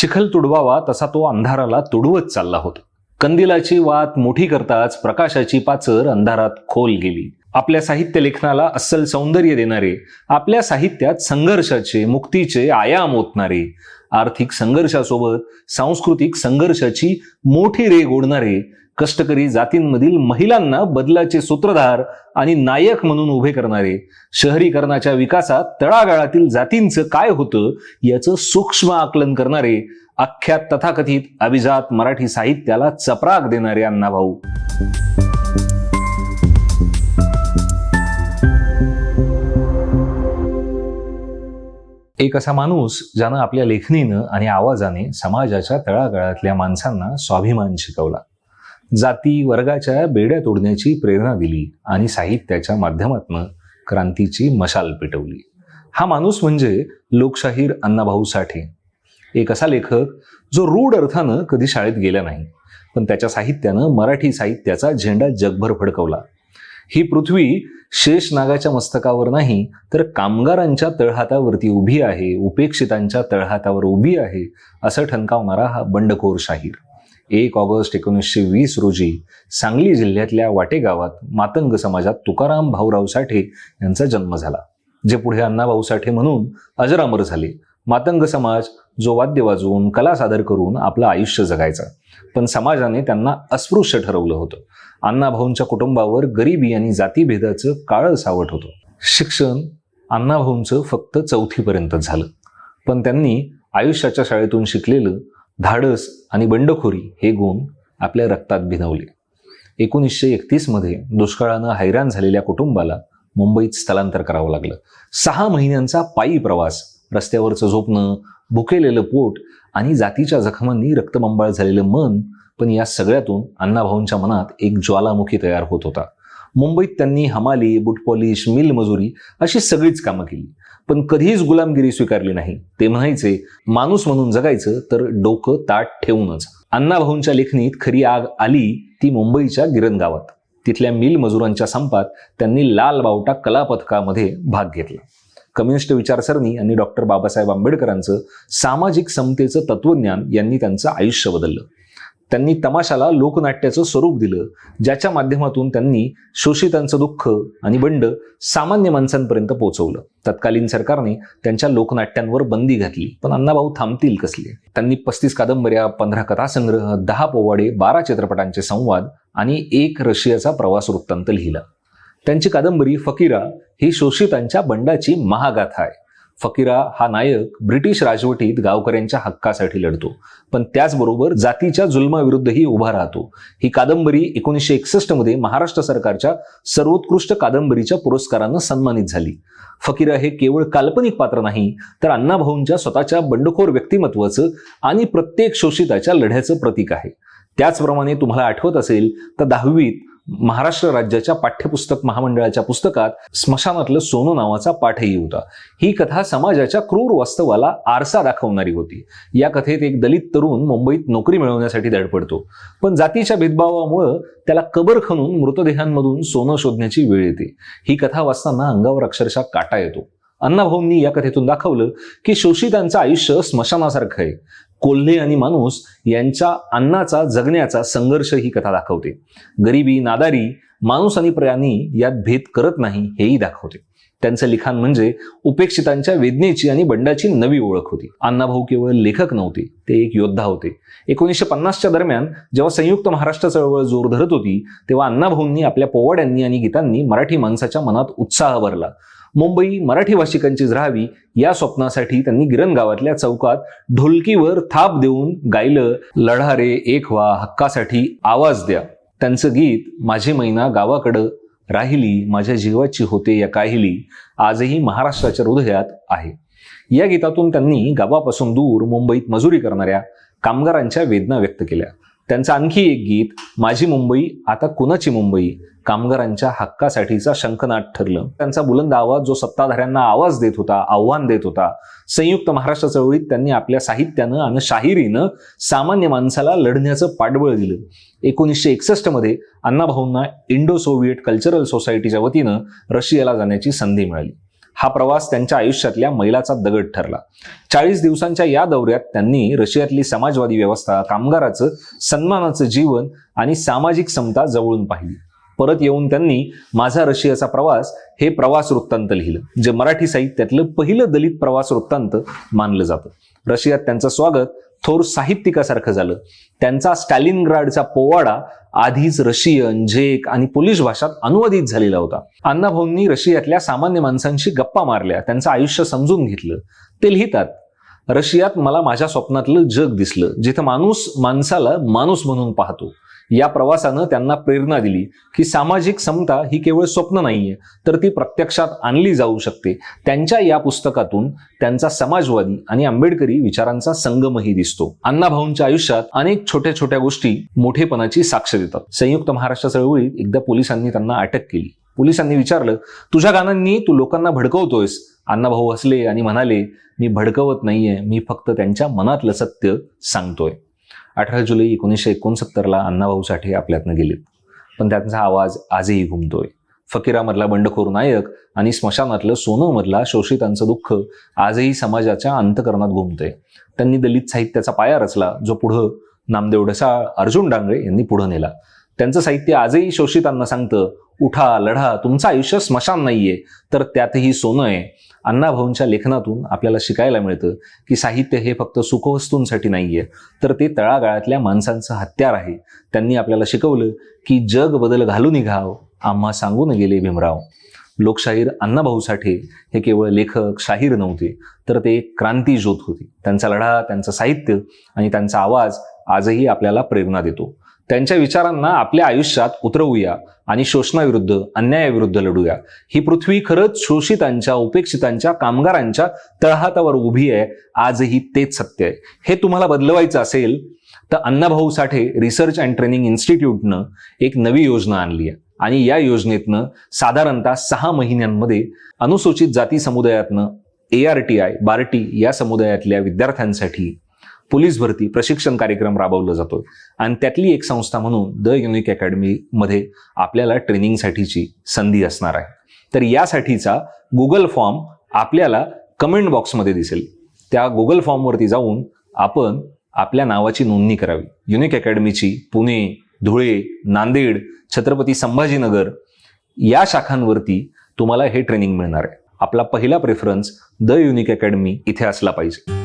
चिखल तुडवावा तसा तो अंधाराला तुडवत चालला होता. कंदिलाची वात मोठी करताच प्रकाशाची पाचर अंधारात खोल गेली. आपल्या साहित्य लेखनाला अस्सल सौंदर्य देणारे आपल्या साहित्यात संघर्षाचे मुक्तीचे आयाम ओतणारे आर्थिक संघर्षासोबत सांस्कृतिक संघर्षाची मोठी रेग ओढणारे कष्टकरी जातींमधील महिलांना बदलाचे सूत्रधार आणि नायक म्हणून उभे करणारे शहरीकरणाच्या विकासात तळागाळातील जातींचं काय होतं याचं सूक्ष्म आकलन करणारे अख्ख्या तथाकथित अभिजात मराठी साहित्याला चपराक देणारे अण्णाभाऊ. एक असा माणूस ज्यानं आपल्या लेखणीनं आणि आवाजाने समाजाच्या तळागाळातल्या माणसांना स्वाभिमान शिकवला. जाती वर्गाच्या बेड्या तोडण्याची प्रेरणा दिली आणि साहित्याच्या माध्यमातून क्रांतीची मशाल पेटवली. हा माणूस म्हणजे लोकशाहीर अण्णाभाऊ साठे. एक असा लेखक जो रूढ अर्थानं कधी शाळेत गेला नाही पण त्याच्या साहित्यानं मराठी साहित्याचा झेंडा जगभर फडकवला. ही पृथ्वी शेष नागाच्या मस्तकावर नाही तर कामगारांच्या तळहातावरती उभी आहे उपेक्षितांच्या तळहातावर उभी आहे असं ठणकावणारा हा बंडखोर शाहीर. एक ऑगस्ट एकोणीसशे वीस रोजी सांगली जिल्ह्यातल्या वाटे गावात मातंग समाजात तुकाराम भाऊराव साठे यांचा जन्म झाला जे पुढे अण्णाभाऊ साठे म्हणून अजरामर झाले. मातंग समाज जो वाद्य वाजवून कला सादर करून आपलं आयुष्य जगायचा. पण समाजाने त्यांना अस्पृश्य ठरवलं होतं. अण्णाभाऊंच्या कुटुंबावर गरिबी आणि जातीभेदाचं काळं सावट होतं. शिक्षण अण्णाभाऊंचं फक्त चौथीपर्यंतच झालं. पण त्यांनी आयुष्याच्या शाळेतून शिकलेलं धाडस आणि बंडखोरी हे गुण आपल्या रक्तात भिनवले. एकोणीसशे एकतीसमध्ये दुष्काळानं हैराण झालेल्या कुटुंबाला मुंबईत स्थलांतर करावं लागलं. सहा महिन्यांचा पायी प्रवास रस्त्यावरचं झोपणं भुकेलेलं पोट आणि जातीच्या जखमांनी रक्तबंबाळ झालेलं मन पण या सगळ्यातून अण्णाभाऊंच्या मनात एक ज्वालामुखी तयार होत होता. मुंबईत त्यांनी हमाली बुटपॉलिश मिल मजुरी अशी सगळीच कामं केली. पण कधीच गुलामगिरी स्वीकारली नाही. ते म्हणायचे माणूस म्हणून जगायचं तर डोकं ताट ठेवूनच. अण्णाभाऊंच्या लेखणीत खरी आग आली ती मुंबईच्या गिरण गावात तिथल्या मिल मजुरांच्या संपात त्यांनी लाल बावटा कला पथकामध्ये भाग घेतला. कम्युनिस्ट विचारसरणी आणि डॉक्टर बाबासाहेब आंबेडकरांचं सामाजिक समतेचं तत्वज्ञान यांनी त्यांचं आयुष्य बदललं. त्यांनी तमाशाला लोकनाट्याचं स्वरूप दिलं ज्याच्या माध्यमातून त्यांनी शोषितांचं दुःख आणि बंड सामान्य माणसांपर्यंत पोहोचवलं तत्कालीन सरकारने त्यांच्या लोकनाट्यांवर बंदी घातली. पण अण्णाभाऊ थांबतील कसले? त्यांनी पस्तीस कादंबऱ्या पंधरा कथासंग्रह दहा पोवाडे बारा चित्रपटांचे संवाद आणि एक रशियाचा प्रवास वृत्तांत लिहिला. त्यांची कादंबरी फकीरा ही शोषितांच्या बंडाची महागाथा आहे. फकीरा हा नायक ब्रिटिश राजवटीत गावकऱ्यांच्या हक्कासाठी लढतो. पण त्याचबरोबर जातीच्या जुलमाविरुद्धही उभा राहतो. ही कादंबरी एकोणीसशे एकसष्टमध्ये महाराष्ट्र सरकारच्या सर्वोत्कृष्ट कादंबरीच्या पुरस्कारानं सन्मानित झाली. फकीरा हे केवळ काल्पनिक पात्र नाही तर अण्णाभाऊंच्या स्वतःच्या बंडखोर व्यक्तिमत्वाचं आणि प्रत्येक शोषिताच्या लढ्याचं प्रतीक आहे. त्याचप्रमाणे तुम्हाला आठवत असेल तर दहावीत महाराष्ट्र राज्याच्या पाठ्यपुस्तक महामंडळाच्या पुस्तकात स्मशानातलं सोनं नावाचा पाठही होता. ही कथा समाजाच्या क्रूर वास्तवाला आरसा दाखवणारी होती. या कथेत एक दलित तरुण मुंबईत नोकरी मिळवण्यासाठी धडपडतो. पण जातीच्या भेदभावामुळं त्याला कबर खणून मृतदेहांमधून सोनं शोधण्याची वेळ येते. ही कथा वाचताना अंगावर अक्षरशः काटा येतो. अण्णाभाऊंनी या कथेतून दाखवलं की शोषितांचं आयुष्य स्मशानासारखं आहे. कोल्हे आणि माणूस यांच्या अन्नाचा जगण्याचा संघर्ष ही कथा दाखवते. गरिबी नादारी माणूस आणि प्राणी यात भेद करत नाही हेही दाखवते. त्यांचं लिखाण म्हणजे उपेक्षितांच्या वेदनेची आणि बंडाची नवी ओळख होती. अण्णाभाऊ केवळ लेखक नव्हते ते एक योद्धा होते. एकोणीसशे पन्नासच्या दरम्यान जेव्हा संयुक्त महाराष्ट्र चळवळ जोर धरत होती तेव्हा अण्णाभाऊंनी आपल्या पोवाड्यांनी आणि गीतांनी मराठी माणसाच्या मनात उत्साह भरला. मुंबई मराठी भाषिकांचीच राहावी या स्वप्नासाठी त्यांनी गिरण गावातल्या चौकात ढोलकीवर थाप देऊन गायलं लढारे एक व्हा हक्कासाठी आवाज द्या. त्यांचं गीत माझी मैना गावाकडं राहिली माझ्या जीवाची होते या काहिली आजही महाराष्ट्राच्या हृदयात आहे. या गीतातून त्यांनी गावापासून दूर मुंबईत मजुरी करणाऱ्या कामगारांच्या वेदना व्यक्त केल्या. त्यांचं आणखी एक गीत माझी मुंबई आता कुणाची मुंबई? कामगारांच्या हक्कासाठीचा शंखनाद ठरलं. त्यांचा बुलंद आवाज जो सत्ताधाऱ्यांना आवाज देत होता आव्हान देत होता संयुक्त महाराष्ट्र चळवळीत त्यांनी आपल्या साहित्यानं आणि शाहिरीनं सामान्य माणसाला लढण्याचं पाठबळ दिलं. एकोणीसशे एकसष्टमध्ये अण्णाभाऊंना इंडो सोव्हिएट कल्चरल सोसायटीच्या वतीनं रशियाला जाण्याची संधी मिळाली. हा प्रवास त्यांच्या आयुष्यातल्या मैलाचा दगड ठरला. चाळीस दिवसांच्या या दौऱ्यात त्यांनी रशियातली समाजवादी व्यवस्था कामगाराचं सन्मानाचं जीवन आणि सामाजिक समता जवळून पाहिली. परत येऊन त्यांनी माझा रशियाचा प्रवास हे प्रवास वृत्तांत लिहिलं जे मराठी साहित्यातलं पहिलं दलित प्रवास वृत्तांत मानलं जातं. रशियात त्यांचं स्वागत थोर साहित्यिकासारखं झालं. त्यांचा स्टॅलिनग्राडचा पोवाडा आधीच रशियन झेक आणि पोलिश भाषात अनुवादित झालेला होता. अण्णाभाऊंनी रशियातल्या सामान्य माणसांशी गप्पा मारल्या. त्यांचं आयुष्य समजून घेतलं. ते लिहितात रशियात मला माझ्या स्वप्नातलं जग दिसलं. जिथं माणूस माणसाला माणूस म्हणून पाहतो. या प्रवासानं त्यांना प्रेरणा दिली की सामाजिक समता ही केवळ स्वप्न नाहीये तर ती प्रत्यक्षात आणली जाऊ शकते. त्यांच्या या पुस्तकातून त्यांचा समाजवादी आणि आंबेडकरी विचारांचा संगमही दिसतो. अण्णाभाऊंच्या आयुष्यात अनेक छोट्या छोट्या गोष्टी मोठेपणाची साक्ष देतात. संयुक्त महाराष्ट्र चळवळीत एकदा पोलिसांनी त्यांना अटक केली. पोलिसांनी विचारलं तुझ्या गाण्यांनी तू लोकांना भडकवतोयस? अण्णाभाऊ हसले आणि म्हणाले मी भडकवत नाहीये मी फक्त त्यांच्या मनातलं सत्य सांगतोय. अठरा जुलै एकोणीसशे एकोणसत्तरला अण्णाभाऊ साठे आपल्यातनं गेलेत. पण त्यांचा आवाज आजही घुमतोय. फकीरामधला बंडखोर नायक आणि स्मशानातलं सोनमधला शोषितांचं दुःख आजही समाजाच्या अंतकरणात घुमतंय. त्यांनी दलित साहित्याचा पाया रचला जो पुढं नामदेव ढसाळ अर्जुन डांगळे यांनी पुढं नेला. त्यांचं साहित्य आजही शोषितांना सांगतं उठा लढा तुमचं आयुष्य स्मशान नाहीये तर त्यातही सोनं आहे. अण्णाभाऊंच्या लेखनातून आपल्याला शिकायला मिळतं की साहित्य हे फक्त सुखवस्तूंसाठी नाही आहे तर ते तळागाळातल्या माणसांचं हत्यार आहे. त्यांनी आपल्याला शिकवलं की जग बदल घालून निघाव आम्हा सांगून गेले भीमराव. लोकशाहीर अण्णाभाऊ साठे हे केवळ लेखक शाहीर नव्हते तर ते एक क्रांतीज्योत होती. त्यांचा लढा त्यांचं साहित्य आणि त्यांचा आवाज आजही आपल्याला प्रेरणा देतो. त्यांच्या विचारांना आपल्या आयुष्यात उतरवूया आणि शोषणाविरुद्ध अन्यायाविरुद्ध लढूया. ही पृथ्वी खरंच शोषितांच्या उपेक्षितांच्या कामगारांच्या तळहातावर उभी आहे. आजही तेच सत्य आहे. हे तुम्हाला बदलवायचं असेल तर Annabhau Sathe research and training इन्स्टिट्यूटनं एक नवी योजना आणली आहे. आणि या योजनेतनं साधारणतः सहा महिन्यांमध्ये अनुसूचित जाती समुदायातनं A R T I Barti या समुदायातल्या विद्यार्थ्यांसाठी पोलीस भरती प्रशिक्षण कार्यक्रम राबवला जातो आणि त्यातली एक संस्था म्हणून द युनिक अकॅडमीमध्ये आपल्याला ट्रेनिंगसाठीची संधी असणार आहे. तर यासाठीचा गुगल फॉर्म आपल्याला कमेंट बॉक्समध्ये दिसेल. त्या गुगल फॉर्मवरती जाऊन आपण आपल्या नावाची नोंदणी करावी. युनिक अकॅडमीची पुणे धुळे नांदेड छत्रपती संभाजीनगर या शाखांवरती तुम्हाला हे ट्रेनिंग मिळणार आहे. आपला पहिला प्रेफरन्स द युनिक अकॅडमी इथे असला पाहिजे.